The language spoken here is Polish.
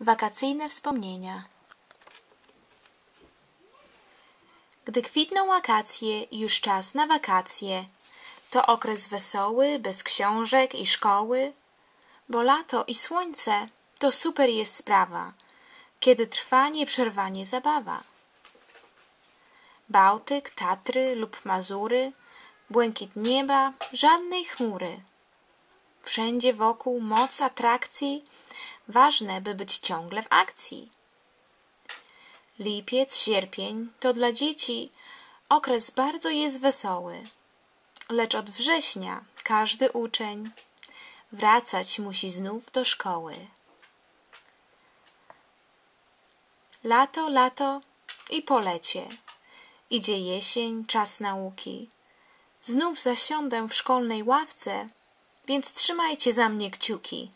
Wakacyjne wspomnienia Gdy kwitną wakacje, już czas na wakacje. To okres wesoły, bez książek i szkoły. Bo lato i słońce to super jest sprawa, kiedy trwa nieprzerwanie zabawa. Bałtyk, Tatry lub Mazury, błękit nieba, żadnej chmury. Wszędzie wokół moc atrakcji, ważne by być ciągle w akcji. Lipiec, sierpień to dla dzieci okres bardzo jest wesoły, lecz od września każdy uczeń wracać musi znów do szkoły. Lato, lato i polecie. Idzie jesień, czas nauki. Znów zasiądę w szkolnej ławce, więc trzymajcie za mnie kciuki.